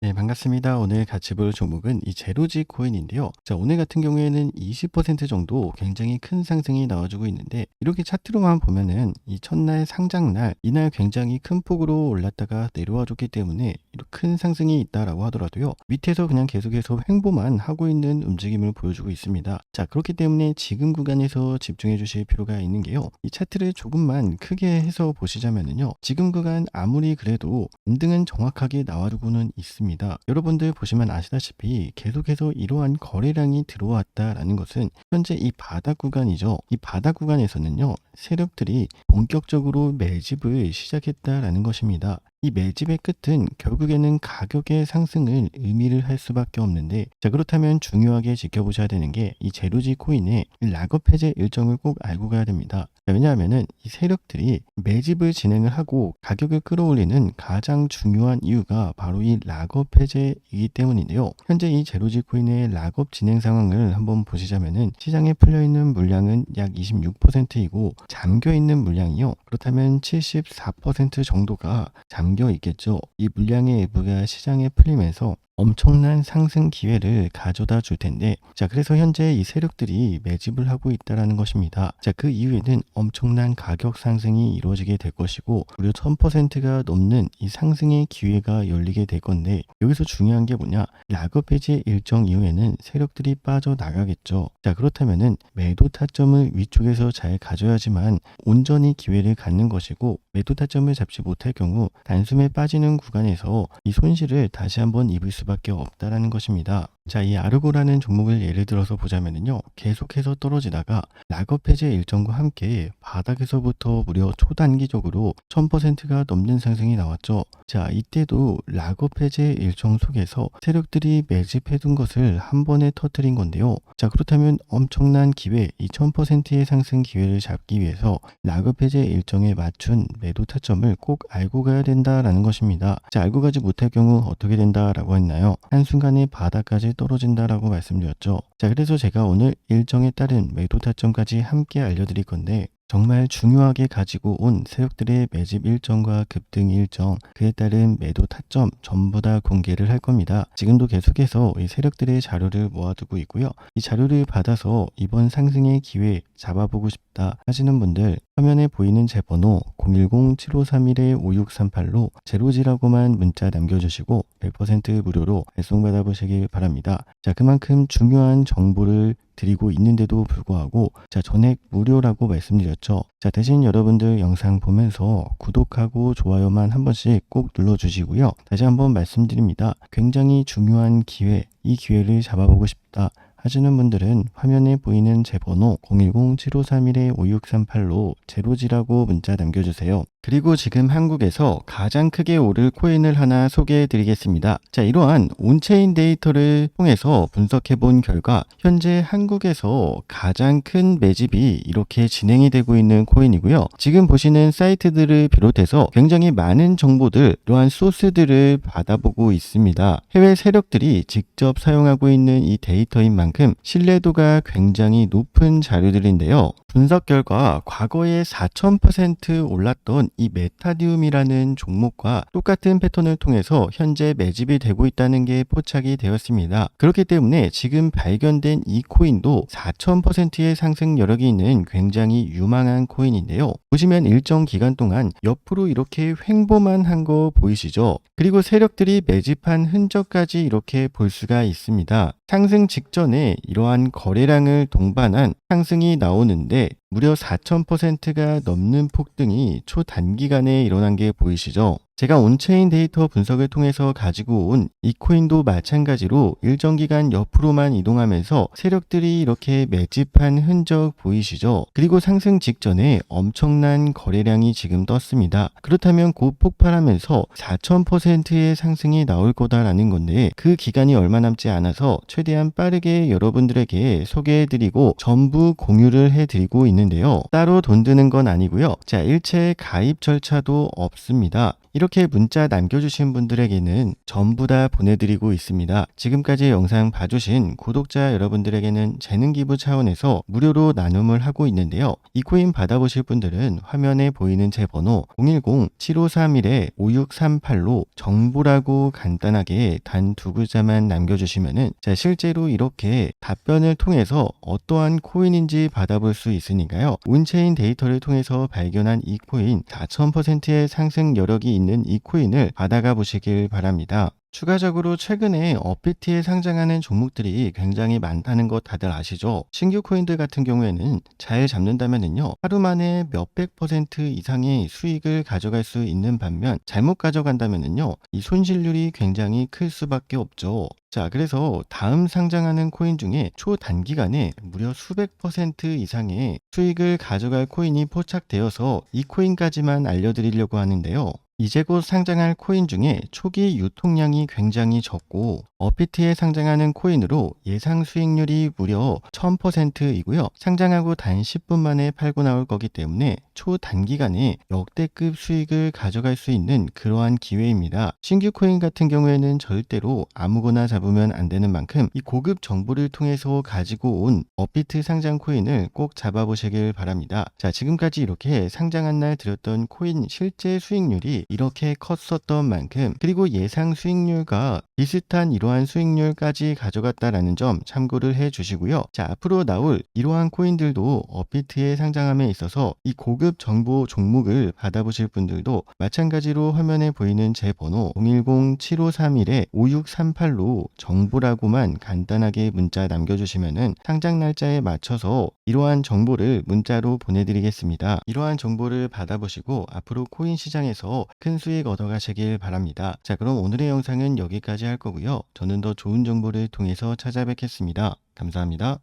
네, 반갑습니다. 오늘 같이 볼 종목은 이 제로지 코인인데요. 자, 오늘 같은 경우에는 20% 정도 굉장히 큰 상승이 나와주고 있는데, 이렇게 차트로만 보면은 이 첫날 상장날, 이날 굉장히 큰 폭으로 올랐다가 내려와 줬기 때문에 큰 상승이 있다라고 하더라도요. 밑에서 그냥 계속해서 횡보만 하고 있는 움직임을 보여주고 있습니다. 자, 그렇기 때문에 지금 구간에서 집중해 주실 필요가 있는 게요. 이 차트를 조금만 크게 해서 보시자면은요. 지금 구간 아무리 그래도 반등은 정확하게 나와주고는 있습니다. 여러분들 보시면 아시다시피 계속해서 이러한 거래량이 들어왔다라는 것은 현재 이 바닥 구간이죠. 이 바닥 구간에서는요. 세력들이 본격적으로 매집을 시작했다라는 것입니다. 이 매집의 끝은 결국에는 가격의 상승을 의미를 할 수밖에 없는데 자 그렇다면 중요하게 지켜보셔야 되는 게 이 제로지 코인의 락업 해제 일정을 꼭 알고 가야 됩니다. 자, 왜냐하면은 이 세력들이 매집을 진행을 하고 가격을 끌어올리는 가장 중요한 이유가 바로 이 락업 해제이기 때문인데요. 현재 이 제로지 코인의 락업 진행 상황을 한번 보시자면은 시장에 풀려 있는 물량은 약 26%이고 잠겨 있는 물량이요. 그렇다면 74% 정도가 잠겨 있겠죠. 이 물량의 일부가 시장에 풀리면서 엄청난 상승 기회를 가져다 줄 텐데 자 그래서 현재 이 세력들이 매집을 하고 있다라는 것입니다. 자 그 이후에는 엄청난 가격 상승이 이루어지게 될 것이고 무려 1000%가 넘는 이 상승의 기회가 열리게 될 건데 여기서 중요한 게 뭐냐 락업 해제 일정 이후에는 세력들이 빠져나가겠죠. 자 그렇다면은 매도 타점을 위쪽에서 잘 가져야지만 온전히 기회를 갖는 것이고 매도 타점을 잡지 못할 경우 단숨에 빠지는 구간에서 이 손실을 다시 한번 입을 수밖에 없다라는 것입니다. 자, 이 아르고라는 종목을 예를 들어서 보자면은요, 계속해서 떨어지다가 락업 해제 일정과 함께 바닥에서부터 무려 초단기적으로 1000%가 넘는 상승이 나왔죠. 자, 이때도 락업 해제 일정 속에서 세력들이 매집해둔 것을 한 번에 터트린 건데요. 자, 그렇다면 엄청난 기회, 이 1000%의 상승 기회를 잡기 위해서 락업 해제 일정에 맞춘 매도 타점을 꼭 알고 가야 된다라는 것입니다. 자, 알고 가지 못할 경우 어떻게 된다라고 했나요? 한순간에 바닥까지 떨어진다라고 말씀드렸죠. 자, 그래서 제가 오늘 일정에 따른 매도 타점까지 함께 알려드릴 건데 정말 중요하게 가지고 온 세력들의 매집 일정과 급등 일정, 그에 따른 매도 타점 전부 다 공개를 할 겁니다. 지금도 계속해서 이 세력들의 자료를 모아두고 있고요. 이 자료를 받아서 이번 상승의 기회 잡아보고 싶다 하시는 분들 화면에 보이는 제 번호 010-7531-5638로 제로지라고만 문자 남겨주시고 100% 무료로 발송 받아 보시길 바랍니다. 자, 그만큼 중요한 정보를 드리고 있는데도 불구하고 자 전액 무료라고 말씀드렸죠. 자 대신 여러분들 영상 보면서 구독하고 좋아요만 한 번씩 꼭 눌러주시고요. 다시 한번 말씀드립니다. 굉장히 중요한 기회, 이 기회를 잡아보고 싶다. 하시는 분들은 화면에 보이는 제 번호 010-7531-5638로 제로지라고 문자 남겨주세요. 그리고 지금 한국에서 가장 크게 오를 코인을 하나 소개해 드리겠습니다. 자, 이러한 온체인 데이터를 통해서 분석해 본 결과 현재 한국에서 가장 큰 매집이 이렇게 진행이 되고 있는 코인이고요. 지금 보시는 사이트들을 비롯해서 굉장히 많은 정보들, 이러한 소스들을 받아보고 있습니다. 해외 세력들이 직접 사용하고 있는 이 데이터인 만큼 신뢰도가 굉장히 높은 자료들인데요. 분석 결과 과거에 4000% 올랐던 이 메타디움이라는 종목과 똑같은 패턴을 통해서 현재 매집이 되고 있다는 게 포착이 되었습니다. 그렇기 때문에 지금 발견된 이 코인도 4000%의 상승 여력이 있는 굉장히 유망한 코인인데요. 보시면 일정 기간 동안 옆으로 이렇게 횡보만 한 거 보이시죠? 그리고 세력들이 매집한 흔적까지 이렇게 볼 수가 있습니다. 상승 직전에 이러한 거래량을 동반한 상승이 나오는데 무려 4,000%가 넘는 폭등이 초단기간에 일어난 게 보이시죠? 제가 온체인 데이터 분석을 통해서 가지고 온 이 코인도 마찬가지로 일정 기간 옆으로만 이동하면서 세력들이 이렇게 매집한 흔적 보이시죠? 그리고 상승 직전에 엄청난 거래량이 지금 떴습니다. 그렇다면 곧 폭발하면서 4,000%의 상승이 나올 거다라는 건데 그 기간이 얼마 남지 않아서 최대한 빠르게 여러분들에게 소개해드리고 전부 공유를 해드리고 있는데요. 따로 돈 드는 건 아니고요. 자, 일체 가입 절차도 없습니다. 이렇게 문자 남겨주신 분들에게는 전부 다 보내드리고 있습니다. 지금까지 영상 봐주신 구독자 여러분들에게는 재능기부 차원에서 무료로 나눔을 하고 있는데요. 이 코인 받아보실 분들은 화면에 보이는 제 번호 010-7531-5638로 정보라고 간단하게 단 두 글자만 남겨주시면은 자, 실제로 이렇게 답변을 통해서 어떠한 코인인지 받아볼 수 있으니까요. 온체인 데이터를 통해서 발견한 이 코인 4000%의 상승 여력이 있는 이 코인을 받아가 보시길 바랍니다. 추가적으로 최근에 업비트에 상장하는 종목들이 굉장히 많다는 것 다들 아시죠? 신규 코인들 같은 경우에는 잘 잡는다면은요, 하루 만에 몇백 퍼센트 이상의 수익을 가져갈 수 있는 반면, 잘못 가져간다면은요, 이 손실률이 굉장히 클 수밖에 없죠. 자, 그래서 다음 상장하는 코인 중에 초단기간에 무려 수백 퍼센트 이상의 수익을 가져갈 코인이 포착되어서 이 코인까지만 알려드리려고 하는데요. 이제 곧 상장할 코인 중에 초기 유통량이 굉장히 적고 업비트에 상장하는 코인으로 예상 수익률이 무려 1000%이고요. 상장하고 단 10분 만에 팔고 나올 거기 때문에 초단기간에 역대급 수익을 가져갈 수 있는 그러한 기회입니다. 신규 코인 같은 경우에는 절대로 아무거나 잡으면 안 되는 만큼 이 고급 정보를 통해서 가지고 온 업비트 상장 코인을 꼭 잡아보시길 바랍니다. 자, 지금까지 이렇게 상장한 날 드렸던 코인 실제 수익률이 이렇게 컸었던 만큼 그리고 예상 수익률과 비슷한 이러한 수익률까지 가져갔다라는 점 참고를 해 주시고요. 자, 앞으로 나올 이러한 코인들도 업비트에 상장함에 있어서 이 고급 정보 종목을 받아보실 분들도 마찬가지로 화면에 보이는 제 번호 010-7531-5638로 정보라고만 간단하게 문자 남겨주시면은 상장 날짜에 맞춰서 이러한 정보를 문자로 보내드리겠습니다. 이러한 정보를 받아보시고 앞으로 코인 시장에서 큰 수익 얻어가시길 바랍니다. 자, 그럼 오늘의 영상은 여기까지 할 거고요. 저는 더 좋은 정보를 통해서 찾아뵙겠습니다. 감사합니다.